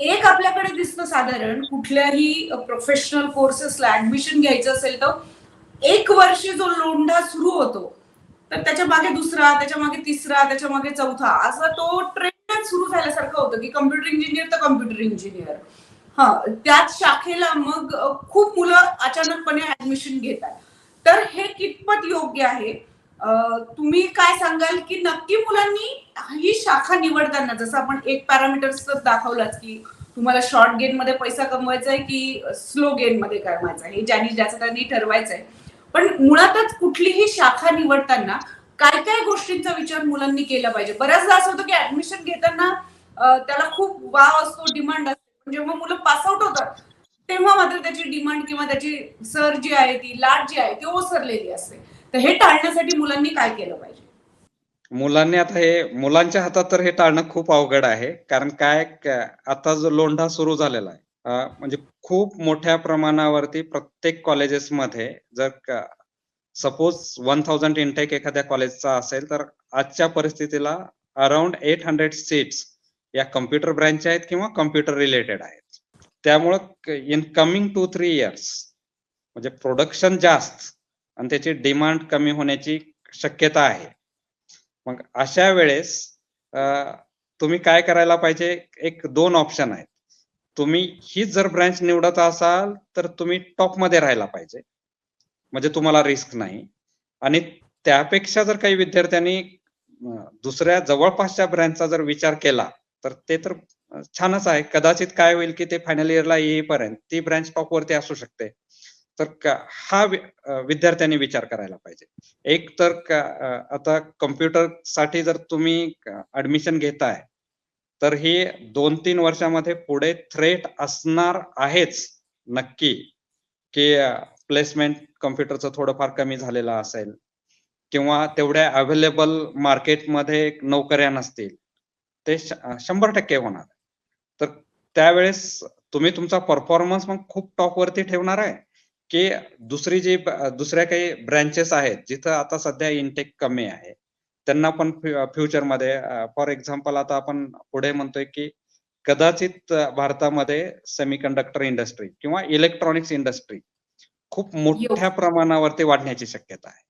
एक आपल्याकडे दिसतं साधारण कुठल्याही प्रोफेशनल कोर्सेसला ऍडमिशन घ्यायचं असेल तर एक वर्ष जो लोंढा सुरू होतो तर त्याच्यामागे दुसरा त्याच्यामागे तिसरा त्याच्यामागे चौथा असा तो ट्रेंड सुरू झाल्यासारखं होतं की कम्प्युटर इंजिनियर तर कम्प्युटर इंजिनियर हा त्याच शाखेला मग खूप मुलं अचानकपणे ऍडमिशन घेतात. तर हे कितपत योग्य आहे? तुम्ही काय सांगाल की नक्की मुलांनी ही शाखा निवडताना जसं आपण एक पॅरामीटर्स दाखवलाच की तुम्हाला शॉर्ट गेन मध्ये पैसा कमवायचा आहे की स्लो गेन मध्ये कमवायचा आहे हे ज्यांनी ज्याचं त्यांनी ठरवायचं आहे. पण मुळातच कुठलीही शाखा निवडताना काय काय गोष्टींचा विचार मुलांनी केला पाहिजे. बऱ्याचदा असं होतं की ऍडमिशन घेताना त्याला खूप वाव असतो डिमांड असतो. जेव्हा मुलं पास आउट होतात तेव्हा मात्र त्याची डिमांड किंवा त्याची सर जी आहे ती लाट जी आहे ती ओसरलेली असते. तर हे टाळण्यासाठी मुलांनी काय केलं पाहिजे? मुलांनी आता हे मुलांच्या हातात तर हे टाळणं खूप अवघड आहे. कारण काय आता जो लोंढा सुरू झालेला आहे म्हणजे खूप मोठ्या प्रमाणावरती प्रत्येक कॉलेजेसमध्ये जर सपोज वन थाउजंड इनटेक एखाद्या कॉलेजचा असेल तर आजच्या परिस्थितीला अराउंड एट हंड्रेड सीट्स या कम्प्युटर ब्रँच आहेत किंवा कम्प्युटर रिलेटेड आहेत. त्यामुळं in coming two three years म्हणजे प्रोडक्शन जास्त आणि त्याची डिमांड कमी होण्याची शक्यता आहे. मग अशा वेळेस तुम्ही काय करायला पाहिजे? एक दोन ऑप्शन आहेत. तुम्ही हीच जर ब्रँच निवडत असाल तर तुम्ही टॉपमध्ये राहायला पाहिजे. म्हणजे तुम्हाला रिस्क नाही. आणि त्यापेक्षा जर काही विद्यार्थ्यांनी दुसऱ्या जवळपासच्या ब्रँचचा जर विचार केला तर ते तर छानच आहे. कदाचित काय होईल की ते फायनल इयरला येईपर्यंत ती ब्रँच टॉप वरती असू शकते. तर हा विद्यार्थ्यांनी विचार करायला पाहिजे. एक तर आता कम्प्युटरसाठी जर तुम्ही ऍडमिशन घेताय तर ही दोन तीन वर्षामध्ये पुढे थ्रेट असणार आहेच नक्की. की प्लेसमेंट कम्प्युटरचं थोडंफार कमी झालेलं असेल किंवा तेवढ्या अवेलेबल मार्केटमध्ये नोकऱ्या नसतील ते शंभर टक्के होणार. तर त्यावेळेस तुम्ही तुमचा परफॉर्मन्स मग खूप टॉप वरती ठेवणार आहे. की दुसरी जी दुसऱ्या काही ब्रँचेस आहेत जिथं आता सध्या इनटेक कमी आहे त्यांना पण फ्युचरमध्ये फॉर एक्झाम्पल आता आपण पुढे म्हणतोय की कदाचित भारतामध्ये सेमीकंडक्टर इंडस्ट्री किंवा इलेक्ट्रॉनिक्स इंडस्ट्री खूप मोठ्या प्रमाणावरती वाढण्याची शक्यता आहे.